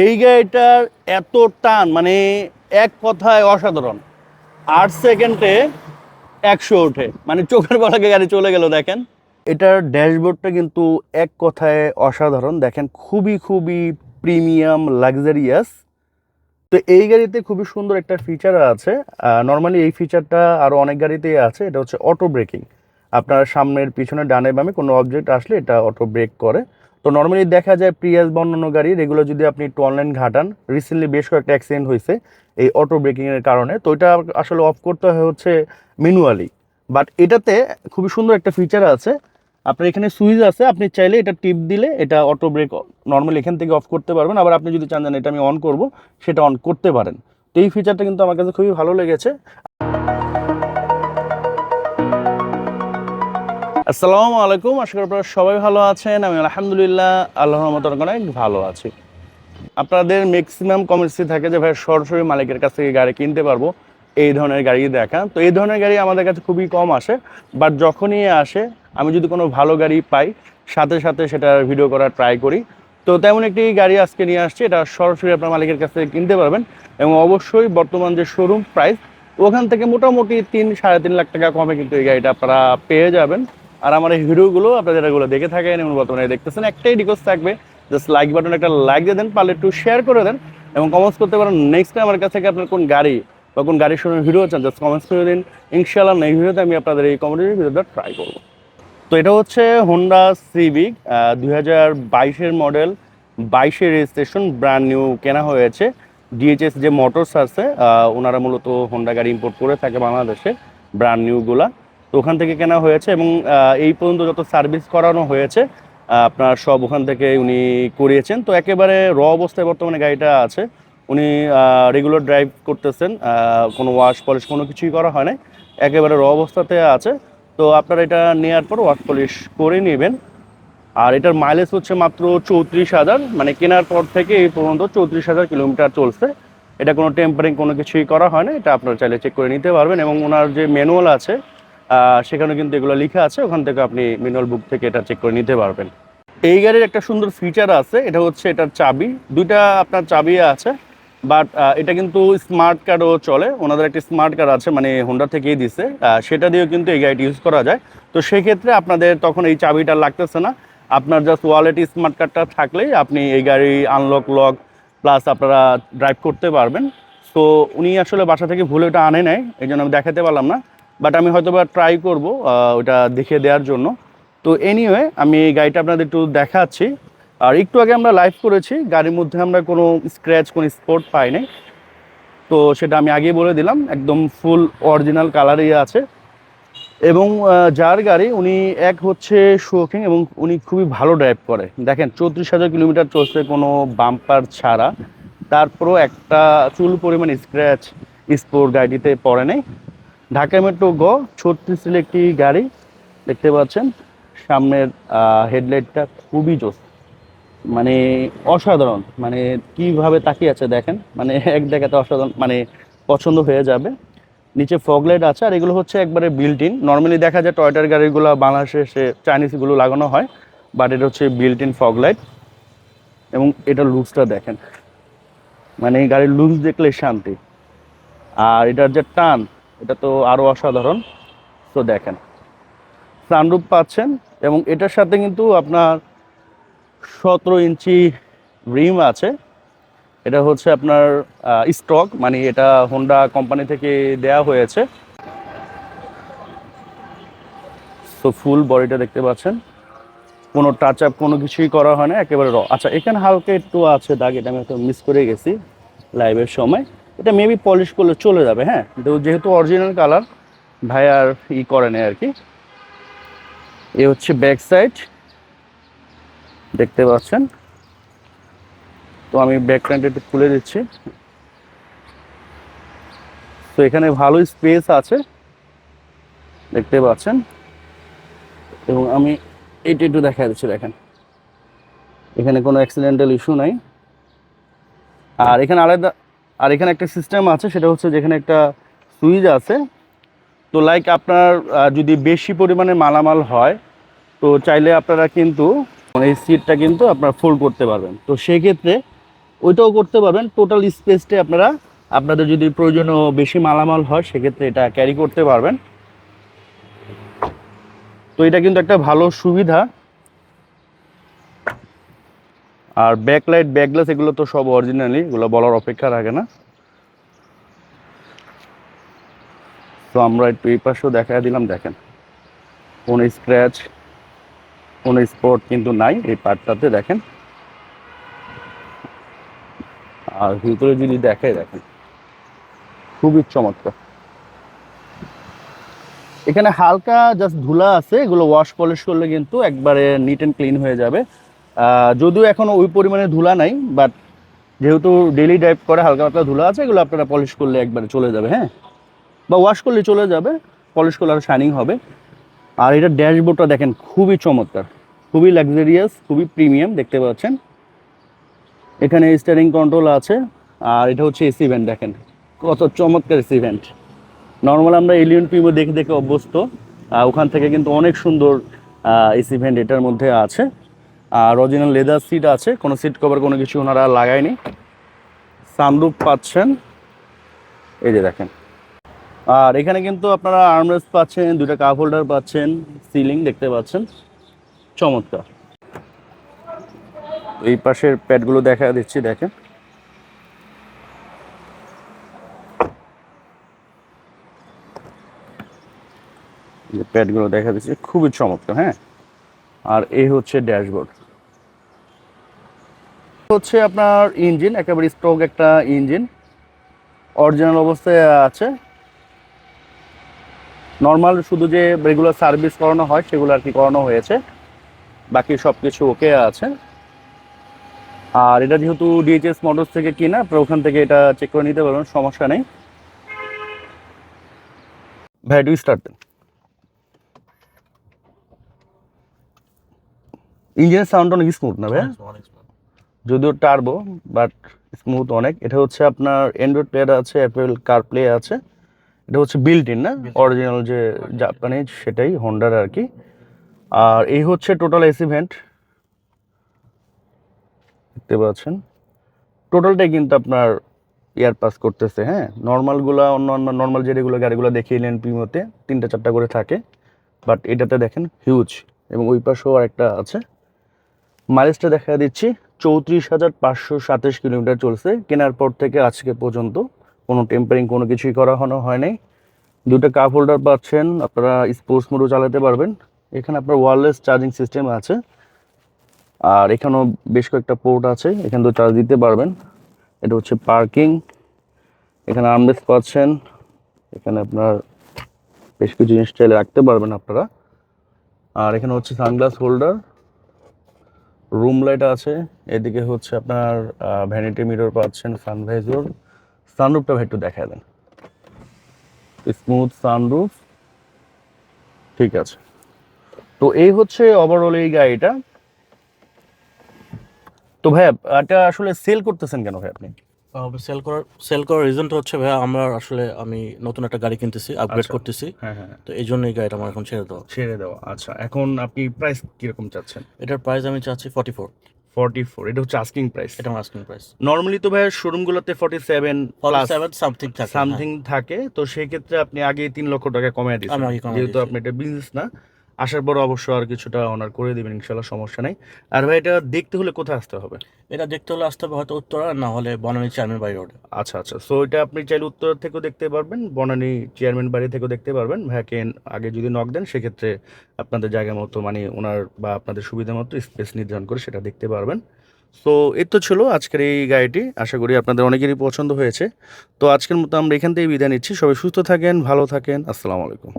এই গাড়িটার এত টান মানে এক কথায় অসাধারণ। আট সেকেন্ডে একশো ওঠে। মানে চোখের পলাকে গাড়ি চলে গেল, দেখেন। এটার ড্যাশবোর্ডটা কিন্তু এক কথায় অসাধারণ। দেখেন, খুবই খুবই প্রিমিয়াম, লাক্সারিয়াস। তো এই গাড়িতে খুবই সুন্দর একটা ফিচার আছে। নর্মালি এই ফিচারটা আরও অনেক গাড়িতেই আছে। এটা হচ্ছে অটো ব্রেকিং আপনার সামনের পিছনে ডানে, বামে কোনো অবজেক্ট আসলে এটা অটো ব্রেক করে। তো নর্মালি দেখা যায় প্রিয়াস বা অন্যান্য গাড়ি এগুলো যদি আপনি একটু অনলাইন ঘাটান রিসেন্টলি বেশ কয়েকটা অ্যাক্সিডেন্ট হয়েছে এই অটো ব্রেকিংয়ের কারণে। তো এটা আসলে অফ করতে হয় হচ্ছে ম্যানুয়ালি বাট এটাতে খুবই সুন্দর একটা ফিচার আছে। আপনার এখানে সুইচ আছে, আপনি চাইলে এটা টিপ দিলে এটা অটো ব্রেক নর্মালি এখান থেকে অফ করতে পারবেন। আবার আপনি যদি চান জানেন এটা আমি অন করব, সেটা অন করতে পারেন। তো এই ফিচারটা কিন্তু আমার কাছে খুবই ভালো লেগেছে। আসসালামু আলাইকুম, আশা করি আপনারা সবাই ভালো আছেন। আমি আলহামদুলিল্লাহ, আল্লাহর মতো অনেক ভালো আছি। আপনাদের ম্যাক্সিমাম কমেন্টসই থাকে যে, ভাই, সরাসরি মালিকের কাছ থেকে গাড়ি কিনতে পারব। এই ধরনের গাড়ি দেখা তো এই ধরনের গাড়ি আমাদের কাছে খুবই কম আসে। বাট যখনই আসে, আমি যদি কোনো ভালো গাড়ি পাই, সাথে সাথে সেটা ভিডিও করার ট্রাই করি। তো তেমন একটি গাড়ি আজকে নিয়ে আসছি, এটা সরাসরি আপনার মালিকের কাছ থেকে কিনতে পারবেন। এবং অবশ্যই বর্তমান যে শোরুম প্রাইস ওখান থেকে মোটামুটি তিন, সাড়ে তিন লাখ টাকা কমে কিন্তু এই গাড়িটা আপনারা পেয়ে যাবেন। আর আমার এই ভিডিওগুলো আপনারা যেগুলো দেখে থাকেন এবং বর্তমানে দেখতেছেন, একটাই রিকোয়েস্ট থাকবে জাস্ট লাইক বাটন একটা লাইক দিয়ে দেন, পারলে একটু শেয়ার করে দেন এবং কমেন্টস করতে পারেন নেক্সট টাইম আমার কাছে আপনার কোন গাড়ি বা কোন গাড়ির সঙ্গে ভিডিও চান জাস্ট কমেন্টস করে দিন। ইনশাআল্লাহ নেক্সট ভিডিওতে আমি আপনাদের এই কমেডির ভিডিওটা ট্রাই করব। তো এটা হচ্ছে হোন্ডা সিভিক দুই হাজার বাইশের মডেল বাইশের রেজিস্ট্রেশন ব্র্যান্ড নিউ কেনা হয়েছে। ডিএচএস যে মোটরস আছে ওনারা মূলত হোন্ডা গাড়ি ইম্পোর্ট করে থাকে বাংলাদেশে ব্র্যান্ড নিউগুলা তো ওখান থেকে কেনা হয়েছে এবং এই পর্যন্ত যত সার্ভিস করানো হয়েছে আপনার সব ওখান থেকে উনি করিয়েছেন। তো একেবারে র অবস্থায় বর্তমানে গাড়িটা আছে। উনি রেগুলার ড্রাইভ করতেছেন কোনো ওয়াশ পলিশ কোনো কিছুই করা হয় না একেবারে র অবস্থাতে আছে। তো আপনারা এটা নেওয়ার পর ওয়াশ পলিশ করে নেবেন। আর এটার মাইলেজ হচ্ছে মাত্র চৌত্রিশ হাজার। মানে কেনার পর থেকে এই পর্যন্ত চৌত্রিশ হাজার কিলোমিটার চলছে। এটা কোনো টেম্পারিং কোনো কিছুই করা হয় না এটা আপনারা চাইলে চেক করে নিতে পারবেন এবং ওনার যে ম্যানুয়াল আছে সেখানে কিন্তু এগুলো লেখা আছে। ওখান থেকে আপনি ম্যানুয়াল বুক থেকে এটা চেক করে নিতে পারবেন। এই গাড়ির একটা সুন্দর ফিচার আছে। এটা হচ্ছে এটার চাবি। দুইটা আপনার চাবি আছে বাট এটা কিন্তু স্মার্ট কার্ডও চলে। ওনাদের একটা স্মার্ট কার্ড আছে মানে হোন্ডা থেকেই দিছে। সেটা দিয়েও কিন্তু এই গাড়িটি ইউজ করা যায়। তো সেক্ষেত্রে আপনাদের তখন এই চাবিটা লাগতেছে না। আপনার জাস্ট ওয়ালেট স্মার্ট কার্ডটা থাকলেই আপনি এই গাড়ি আনলক লক প্লাস আপনারা ড্রাইভ করতে পারবেন। তো উনি আসলে বাসা থেকে ভুলে ওটা আনে নাই এই জন্য আমি দেখাতে পারলাম না। বাট আমি হয়তো বা ট্রাই করব ওটা দেখে দেওয়ার জন্য। তো এনিওয়ে আমি গাড়িটা আপনাদের একটু দেখাচ্ছি। আর একটু আগে আমরা লাইভ করেছি, গাড়ির মধ্যে আমরা কোনো স্ক্র্যাচ কোনো স্পট পাই নাই। তো সেটা আমি আগেই বলে দিলাম, একদম ফুল অরিজিনাল কালারই আছে। এবং যার গাড়ি উনি এক হচ্ছে শোকিং এবং উনি খুবই ভালো ড্রাইভ করে। দেখেন, চৌত্রিশ হাজার কিলোমিটার চলছে কোনো বাম্পার ছাড়া। তারপরও একটা চুল পরিমাণ স্ক্র্যাচ স্পোর্ট গাড়িটিতে পড়ে নেই। ঢাকা মেট্রো গ ছত্রিশের একটি গাড়ি দেখতে পাচ্ছেন। সামনের হেডলাইটটা খুবই জোস। মানে অসাধারণ। মানে কীভাবে তাকিয়ে আছে দেখেন। মানে এক দেখাতে অসাধারণ মানে পছন্দ হয়ে যাবে। নিচে ফগলাইট আছে, আর এগুলো হচ্ছে একবারে বিল্ট ইন নর্মালি দেখা যায় টয়টার গাড়িগুলো বাংলাদেশে সে চাইনিজগুলো লাগানো হয় বাট এটা হচ্ছে বিল্ট ইন ফগলাইট এবং এটা লুজটা দেখেন। মানে গাড়ির লুজ দেখলে শান্তি। আর এটার যে টান এটা তো আরও অসাধারণ। তো দেখেন সানরূপ পাচ্ছেন এবং এটার সাথে কিন্তু আপনার সতেরো ইঞ্চি রিম আছে। এটা হচ্ছে আপনার স্টক মানে এটা হোন্ডা কোম্পানি থেকে দেয়া হয়েছে। তো ফুল বডিটা দেখতে পাচ্ছেন। কোনো টাচ আপ কোনো কিছুই করা হয় না, একেবারে র আচ্ছা এখানে হালকা একটু আছে দাগ, এটা আমি একটু মিস করে গেছি লাইভের সময়। এটা মেবি পলিশ করলে চলে যাবে হ্যাঁ? যেহেতু অরিজিনাল কালার ভাই আর ই করে নেই আর কি। এ হচ্ছে ব্যাক সাইড দেখতে পাচ্ছেন? তো আমি ব্যাক প্যান্ট একটু খুলে দিচ্ছি। তো এখানে ভালো স্পেস আছে। দেখতে পাচ্ছেন? এবং আমি এইটা একটু দেখা দিচ্ছি, দেখেন। এখানে কোনো অ্যাক্সিডেন্টাল ইস্যু নাই। আর এখানে আলাদা আর এখানে একটা সিস্টেম আছে, সেটা হচ্ছে যেখানে একটা সুইচ আছে। তো লাইক আপনার যদি বেশি পরিমাণে মালামাল হয়, তো চাইলে আপনারা কিন্তু এই সিটটা কিন্তু আপনারা ফোল্ড করতে পারবেন। তো সেক্ষেত্রে ওইটাও করতে পারবেন। টোটাল স্পেসটা আপনারা, আপনাদের যদি প্রয়োজনীয় বেশি মালামাল হয়, সেক্ষেত্রে এটা ক্যারি করতে পারবেন। তো এটা কিন্তু একটা ভালো সুবিধা। আর ব্যাকলাইট ব্যাকগ্লাস এগুলো তো সব অরিজিনালি এগুলো বলার অপেক্ষা রাখে না। তো আমরা একটু এই পাশেও দেখা দিলাম, দেখেন। কোনো স্ক্র্যাচ কোনো স্পট কিন্তু নাই এই পার্টটাতে দেখেন। আর ভিতরে যদি দেখে দেখেন। খুবই চমৎকার। এখানে হালকা জাস্ট ধুলা আছে, এগুলো ওয়াশ পলিশ করলে কিন্তু একবারে নিট অ্যান্ড ক্লিন হয়ে যাবে। যদিও এখনও ওই পরিমাণে ধুলা নাই বাট যেহেতু ডেলি ড্রাইভ করে হালকা পাতলা ধুলা আছে, এগুলো আপনারা পলিশ করলে একবারে চলে যাবে হ্যাঁ? বা ওয়াশ করলে চলে যাবে পলিশ করলে আরও শাইনিং হবে। আর এটা ড্যাশবোর্ডটা দেখেন, খুবই চমৎকার, খুবই লাক্সারিয়াস খুবই প্রিমিয়াম দেখতে পাচ্ছেন। এখানে স্টারিং কন্ট্রোল আছে, আর এটা হচ্ছে এসি ভ্যান্ট দেখেন। কত চমৎকার এসি ভ্যান্ট নর্মাল আমরা এলিয়ন পিমো দেখে দেখে অভ্যস্ত ওখান থেকে কিন্তু অনেক সুন্দর এসি ভ্যান্ট এটার মধ্যে আছে। আর অরিজিনাল লেদার সিট আছে। কোনো সিট কভার কোনো কিছু ওনারা লাগায়নি। সানরুফ পাচ্ছেন। এই যে দেখেন। আর এখানে কিন্তু আপনারা আর্মরেস্ট পাচ্ছেন দুটো কাপ হোল্ডার পাচ্ছেন সিলিং দেখতে পাচ্ছেন। চমৎকার। এই পাশের প্যাডগুলো দেখা দিচ্ছি, দেখেন। প্যাডগুলো দেখা দিচ্ছি, খুবই চমৎকার হ্যাঁ। আর এই হচ্ছে ড্যাশবোর্ড। হচ্ছে আপনার ইঞ্জিন, একেবারে স্ট্রোক একটা ইঞ্জিন। অরিজিনাল অবস্থায় আছে। নর্মাল শুধু যে রেগুলার সার্ভিস করানো হয়, সেগুলো আর কি করানো হয়েছে। বাকি সব কিছু ওকে আছে। আর এটা যেহেতু ডিএইচএস মোটরস থেকে কিনা, আপনারা ওখান থেকে এটা চেক করে নিতে পারবেন, সমস্যা নেই। ভ্যাডু স্টার্ট ইঞ্জিনের সাউন্ড অনেক স্মুথ না ভাই যদিও টার্বো বাট স্মুথ অনেক। এটা হচ্ছে আপনার অ্যান্ড্রয়েড প্লেয়ার আছে অ্যাপেল কার প্লে আছে। এটা হচ্ছে বিল্ট ইন না? অরিজিনাল যে জাপানিজ সেটাই হন্ডার আর কি। আর এই হচ্ছে টোটাল এসি ভেন্ট দেখতে পাচ্ছেন? টোটালটাই কিন্তু আপনার এয়ার পাস করতেছে হ্যাঁ? নর্মালগুলো অন্য অন্য নর্মাল যে রেগুলো গাড়িগুলো দেখিয়ে পিমোতে তিনটা চারটা করে থাকে। বাট এটাতে দেখেন হিউজ এবং ওই পাশেও আর একটা আছে মাইলেজটা দেখা দিচ্ছি। চৌত্রিশ হাজার পাঁচশো সাতাশ কিলোমিটার চলছে। কেনার পর থেকে আজকে পর্যন্ত কোনো টেম্পারিং কোনো কিছুই করা হনো হয় নাই দুটো কাপ হোল্ডার পাচ্ছেন, আপনারা স্পোর্টস মোডও চালাতে পারবেন। এখানে আপনার ওয়ারলেস চার্জিং সিস্টেম আছে। আর এখানেও বেশ কয়েকটা পোর্ট আছে, এখান থেকে চার্জ দিতে পারবেন। এটা হচ্ছে পার্কিং এখানে আর্মরেস পাচ্ছেন। এখানে আপনার বেশ কিছু জিনিস চাইলে রাখতে পারবেন আপনারা। আর এখানে হচ্ছে সানগ্লাস হোল্ডার রুম লাইট আছে, এদিকে হচ্ছে আপনার ভ্যানিটি মিরর পাচ্ছেন সানভাইজর সানরুফটা একটু দেখা দেন। স্মুথ সানরুফ ঠিক আছে। তো এই হচ্ছে ওভারঅল এই গাড়িটা। তো ভাইয়া, এটা আসলে সেল করতেছেন কেন ভাই আপনি? সেল করার সেল করার রিজনটা হচ্ছে ভাইয়া আমরা আসলে আমি নতুন একটা গাড়ি কিনতেছি আপগ্রেড আচ্ছা। করতেছি। হ্যাঁ হ্যাঁ। তো এই জন্য এই গাড়িটা আমার এখন ছেড়ে দেওয়া। ছেড়ে দেওয়া আচ্ছা। এখন আপনি প্রাইস কীরকম চাচ্ছেন? এটার প্রাইস আমি চাচ্ছি ফর্টি ফোর ফর্টি ফোর এটা হচ্ছে আস্কিং প্রাইস এটা আমার আস্কিং প্রাইস নর্মালি তো ভাই শোরুমগুলোতে ফর্টি সেভেন সেভেন সামথিং থাকে সামথিং থাকে তো সেই ক্ষেত্রে আপনি আগে তিন লক্ষ টাকা কমিয়ে দিচ্ছেন যেহেতু। আপনি এটা বিজনেস না আসার পর অবশ্য আর কিছুটা অনার করে দেবেন ইনশাল্লাহ সমস্যা নেই। আর ভাই এটা দেখতে হলে কোথায় আসতে হবে? এটা দেখতে হলে আসতে হবে হয়তো উত্তরা না হলে বনানী চেয়ারম্যান বাই রোড আচ্ছা আচ্ছা। সো এটা আপনি চাইলে উত্তর থেকেও দেখতে পারবেন বনানী চেয়ারম্যান বাড়ি থেকেও দেখতে পারবেন। ভাইকে আগে যদি নক দেন সেক্ষেত্রে আপনাদের জায়গা মতো মানে ওনার বা আপনাদের সুবিধা মতো স্পেস নির্ধারণ করে সেটা দেখতে পারবেন। সো এই তো ছিল আজকের এই গাড়িটি। আশা করি আপনাদের অনেকেরই পছন্দ হয়েছে। তো আজকের মতো আমরা এখান থেকে বিদায় নিচ্ছি। সবাই সুস্থ থাকেন ভালো থাকেন। আসসালামু আলাইকুম।